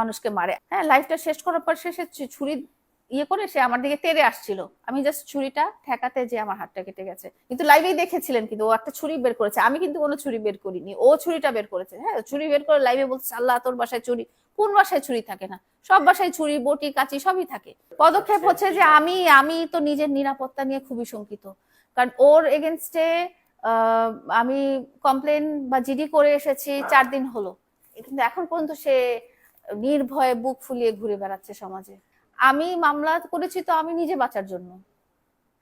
মানুষকে মারে। হ্যাঁ লাইফটা শেষ করার পর সে ছুরি ইয়ে করে সে আমার দিকে তেড়ে আসছিল। আমি জাস্ট ছুরিটা ঠেকাতে যে আমার হাতটা কেটে গেছে। কিন্তু লাইভেই দেখেছিলেন কিন্তু ও একটা ছুরি বের করেছে। আমি কিন্তু কোনো ছুরি বের করিনি। ও ছুরিটা বের করেছে। হ্যাঁ ছুরি বের করে লাইভে বলছে আল্লাহ তোর বাসায় ছুরি কোন বাসায় ছুরি থাকে না? সব বাসায় ছুরি বটি কাঁচি সবই থাকে। পদক্ষেপ হচ্ছে যে আমি আমি তো নিজের নিরাপত্তা নিয়ে খুবই শঙ্কিত। কারণ ওর এগেনস্টে আমি কমপ্লেন বা জিডি করে এসেছি চার দিন হলো। কিন্তু এখন পর্যন্ত সে নির্ভয়ে বুক ফুলিয়ে ঘুরে বেড়াচ্ছে সমাজে। আমি মামলা করেছি তো আমি নিজে বাঁচার জন্য।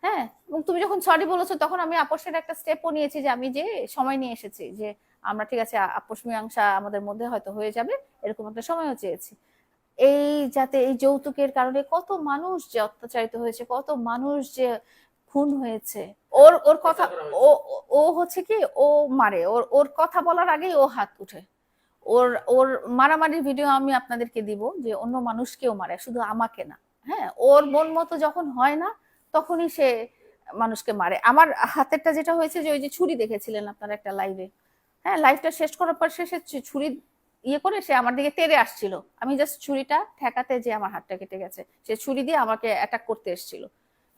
হ্যাঁ? এবং তুমি যখন সরি বলেছ তখন আমি আপোষের একটা স্টেপও নিয়েছি যে আমি যে সময় নিয়ে এসেছি যে আমরা ঠিক আছে আপোষ মীমাংসা আমাদের মধ্যে হয়তো হয়ে যাবে এরকম একটা সময়ও চেয়েছি। এই যাতে এই যৌতুকের কারণে কত মানুষ যে অত্যাচারিত হয়েছে কত মানুষ যে খুন হয়েছে ওর ওর কথা ও ও- ও হচ্ছে কি? ও মারে। ওর ওর কথা বলার আগেই ও হাত উঠে। ওর ওর মারামারির ভিডিও আমি আপনাদেরকে দিব যে অন্য মানুষকেও মারে, শুধু আমাকে না। হ্যাঁ ওর মন মতো যখন হয় না, তখনই সে মানুষকে মারে। আমার হাতেরটা যেটা হয়েছে যে ওই যে ছুরি দেখেছিলেন আপনারা একটা লাইভে হ্যাঁ লাইভটা শেষ করার পর সে ছুরি ইয়ে করে সে আমার দিকে তেড়ে আসছিল। আমি জাস্ট ছুরিটা ঠেকাতে যে আমার হাতটা কেটে গেছে, সে ছুরি দিয়ে আমাকে অ্যাটাক করতে এসেছিল।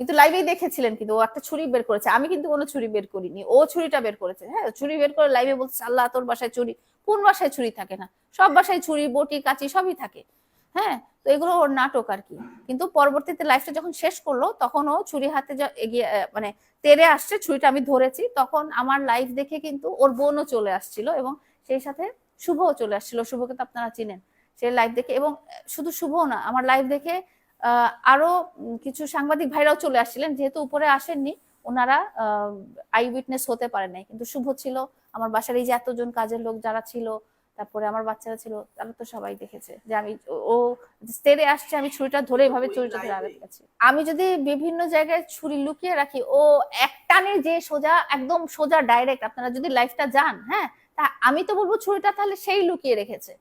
কিন্তু লাইভেই দেখেছিলেন কিন্তু ও একটা ছুরি বের করেছে। আমি কিন্তু কোনো ছুরি বের করিনি, ও ছুরিটা বের করেছে। হ্যাঁ ছুরি বের করে লাইভে বলছে, আল্লাহ, তোর বাসায় ছুরি। কোন বাসায় ছুরি থাকে না। সব বাসায় ছুরি বটি কাঁচি সবই থাকে। হ্যাঁ তো এগুলো ওর নাটক আর কি। কিন্তু পরবর্তীতে লাইফটা যখন শেষ করল তখন ও ছুরি হাতে এগিয়ে মানে তেড়ে আসছে ছুরিটা আমি ধরেছি। তখন আমার লাইফ দেখে কিন্তু ওর বোনও চলে আসছিল এবং সেই সাথে শুভও চলে আসছিল। শুভকে তো আপনারা চিনেন। সে লাইভ দেখে এবং শুধু শুভ না আমার লাইভ দেখে আহ, আরও কিছু সাংবাদিক ভাইরাও চলে আসছিলেন। যেহেতু উপরে আসেননি ওনারা আহ আই উইটনেস হতে পারে নাই। কিন্তু শুভ ছিল আমার বাসার এই যে এতজন কাজের লোক যারা ছিল তারপরে আমার বাচ্চারা ছিল তারা তো সবাই দেখেছে যে আমি ও- স্টেরে আসছে আমি ছুরিটা ধরে এভাবে ছুরিটা ধরে আঘাত গেছি আমি যদি বিভিন্ন জায়গায় ছুরি লুকিয়ে রাখি ও একটানে যে সোজা একদম সোজা ডাইরেক্ট আপনারা যদি লাইফটা যান হ্যাঁ তা আমি তো বলব ছুরিটা তাহলে সেই লুকিয়ে রেখেছে।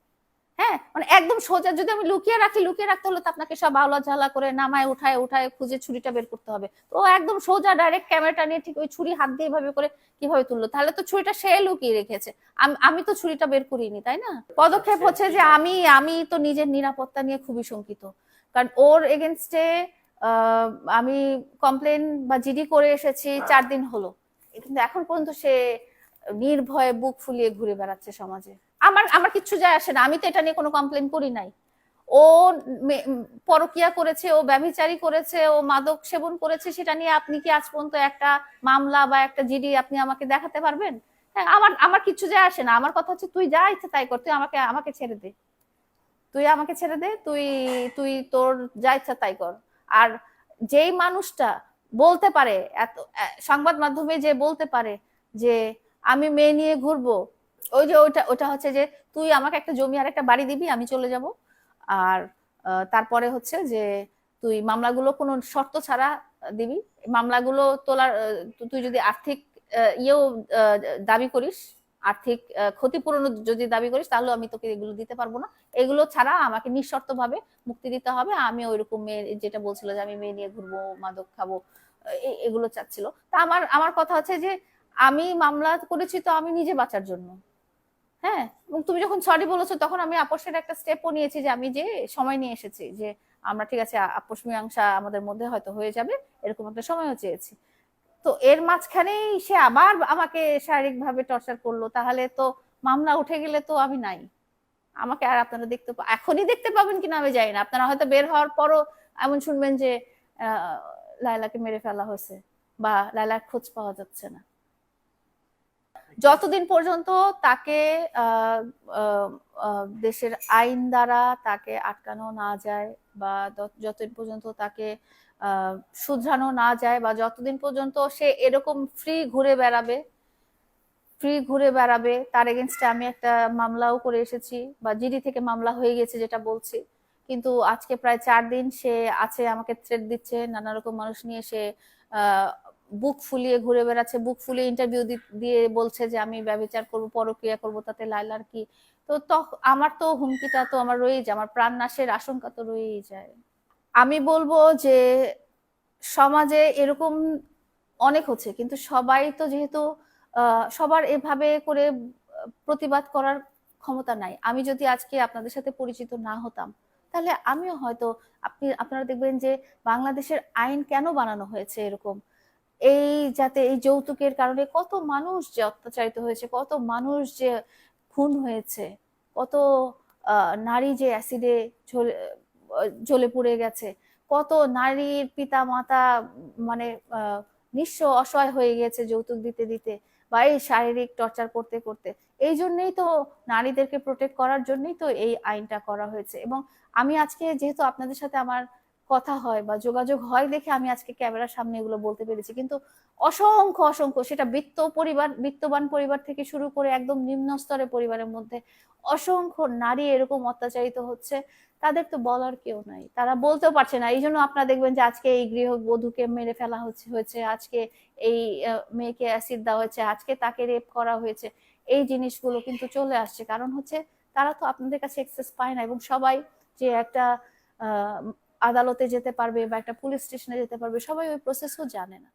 হ্যাঁ? মানে একদম সোজা যদি আমি লুকিয়ে রাখি লুকিয়ে রাখতে হলে তো আপনাকে সব আওলা ঝালা করে নামায় উঠায় উঠায় খুঁজে ছুরিটা বের করতে হবে। তো একদম সোজা ডাইরেক্ট ক্যামেরাটা নিয়ে ঠিক ওই ছুরি হাত দিয়ে এভাবে করে কীভাবে তুললো? তাহলে তো ছুরিটা সে লুকিয়ে রেখেছে। আমি তো ছুরিটা বের করিনি তাই না? পদক্ষেপ হচ্ছে যে আমি আমি তো নিজের নিরাপত্তা নিয়ে খুবই শঙ্কিত। কারণ ওর এগেনস্টে আমি কমপ্লেন বা জিডি করে এসেছি চার দিন হলো। কিন্তু এখন পর্যন্ত সে নির্ভয়ে বুক ফুলিয়ে ঘুরে বেড়াচ্ছে সমাজে। আমার আমার কিচ্ছু যায় আসে না। আমি তো এটা নিয়ে কোনো কমপ্লেন করি নাই। ও পরকিয়া করেছে, ও ব্যভিচারী করেছে, ও মাদক সেবন করেছে, সেটা নিয়ে আপনি কি আজ পর্যন্ত একটা মামলা বা একটা জিডি আপনি আমাকে দেখাতে পারবেন? হ্যাঁ আমার আমার কিচ্ছু যায় আসে না। আমার কথা হচ্ছে তুই যা ইচ্ছে তাই কর, তুই আমাকে আমাকে ছেড়ে দে। তুই আমাকে ছেড়ে দে, তুই তুই তোর যা ইচ্ছা তাই কর। আর যেই মানুষটা বলতে পারে, এত সংবাদ মাধ্যমে যে বলতে পারে যে, আমি মেয়ে নিয়ে ঘুরবো ওই যে ওটা ওটা হচ্ছে যে তুই আমাকে একটা জমি আর একটা বাড়ি দিবি, আমি চলে যাব। আর তারপরে হচ্ছে যে তুই মামলাগুলো কোনো শর্ত ছাড়া দিবি। মামলাগুলো তোলার তুই যদি আর্থিক ইয়েও দাবি করিস, আর্থিক ক্ষতিপূরণ যদি দাবি করিস, তাহলে আমি তোকে এগুলো দিতে পারব না। এগুলো ছাড়া আমাকে নিঃশর্ত ভাবে মুক্তি দিতে হবে। আমি ওইরকম মেয়ে, যেটা বলছিল যে আমি মেয়ে নিয়ে ঘুরবো, মাদক খাব এগুলো চাচ্ছিল। তা আমার আমার কথা হচ্ছে যে আমি মামলা করেছি তো আমি নিজে বাঁচার জন্য। হ্যাঁ? এবং তুমি যখন সরি বলেছ, তখন আমি আপোষের একটা স্টেপও নিয়েছি যে আমি যে সময় নিয়ে এসেছি, যে আমরা ঠিক আছে আপোষ মীমাংসা আমাদের মধ্যে হয়তো হয়ে যাবে, এরকম একটা সময়ও চেয়েছি। তো এর মাঝখানেই সে আবার আমাকে শারীরিক ভাবে টর্চার করল, তাহলে তো মামলা উঠে গেলে তো আমি নাই। আমাকে আর আপনারা দেখতে এখনই দেখতে পাবেন কিনা আমি জানি না। আপনারা হয়তো বের হওয়ার পরও এমন শুনবেন যে লায়লাকে মেরে ফেলা হয়েছে বা লায়লার খোঁজ পাওয়া যাচ্ছে না। যতদিন পর্যন্ত তাকে দেশের আইন দ্বারা তাকে আটকানো না যায় বা যতদিন পর্যন্ত তাকে শুধরানো না যায় বা যতদিন পর্যন্ত সে এরকম ফ্রি ঘুরে বেড়াবে ফ্রি ঘুরে বেড়াবে, তার এগেনস্টে আমি একটা মামলাও করে এসেছি বা জিডি থেকে মামলা হয়ে গেছে যেটা বলছি। কিন্তু আজকে প্রায় চার দিন সে আছে, আমাকে থ্রেট দিচ্ছে, নানা রকম মানুষ নিয়ে সে বুক ফুলিয়ে ঘুরে বেড়াচ্ছে, বুক ফুলিয়ে ইন্টারভিউ দিয়ে বলছে যে আমি ব্যবচার করব, পরক্রিয়া করব, তাতে লাইলার কি। তো আমার তো হুমকিটা তো আমার রয়েই যায়, আমার প্রাণ নাশের আশঙ্কা তো রয়েই যায়। আমি বলব যে সমাজে এরকম অনেক হচ্ছে, কিন্তু সবাই তো যেহেতু সবার এভাবে করে প্রতিবাদ করার ক্ষমতা নাই। আমি যদি আজকে আপনাদের সাথে পরিচিত না হতাম, তাহলে আমিও হয়তো আপনি, আপনারা দেখবেন যে বাংলাদেশের আইন কেন বানানো হয়েছে এরকম? এই যাতে এই যৌতুকের কারণে কত মানুষ যে অত্যাচারিত হয়েছে, কত মানুষ যে খুন হয়েছে, কত নারী যে অ্যাসিডে ঝলে পুড়ে গেছে, কত নারীর পিতা মাতা মানে নিঃস্ব অসহায় হয়ে গেছে যৌতুক দিতে দিতে বা এই শারীরিক টর্চার করতে করতে। এই জন্যই তো নারীদেরকে প্রোটেক্ট করার জন্যই তো এই আইনটা করা হয়েছে। এবং আমি আজকে যেহেতু আপনাদের সাথে আমার কথা হয় বা যোগাযোগ হয় দেখে আমি আজকে ক্যামেরার সামনে এগুলো বলতে পেরেছি। কিন্তু অসংখ্য অসংখ্য সেটা বৃত্ত পরিবার, বিত্তবান পরিবার থেকে শুরু করে একদম নিম্ন স্তরের পরিবারের মধ্যে অসংখ্য নারী এরকম অত্যাচারিত হচ্ছে। তাদের তো বলার কেউ নাই। তারা বলতেও পারছে না। এই জন্য আপনারা দেখবেন যে আজকে এই গৃহবধূকে মেরে ফেলা হচ্ছে, হয়েছে। আজকে এই মেয়েকে অ্যাসিড দেওয়া হয়েছে। আজকে তাকে রেপ করা হয়েছে। এই জিনিসগুলো কিন্তু চলে আসছে। কারণ হচ্ছে তারা তো আপনাদের কাছে এক্সেস পায় না এবং সবাই যে একটা আদালতে যেতে পারবে বা একটা পুলিশ স্টেশনে যেতে পারবে সবাই ওই প্রসেসও জানে না।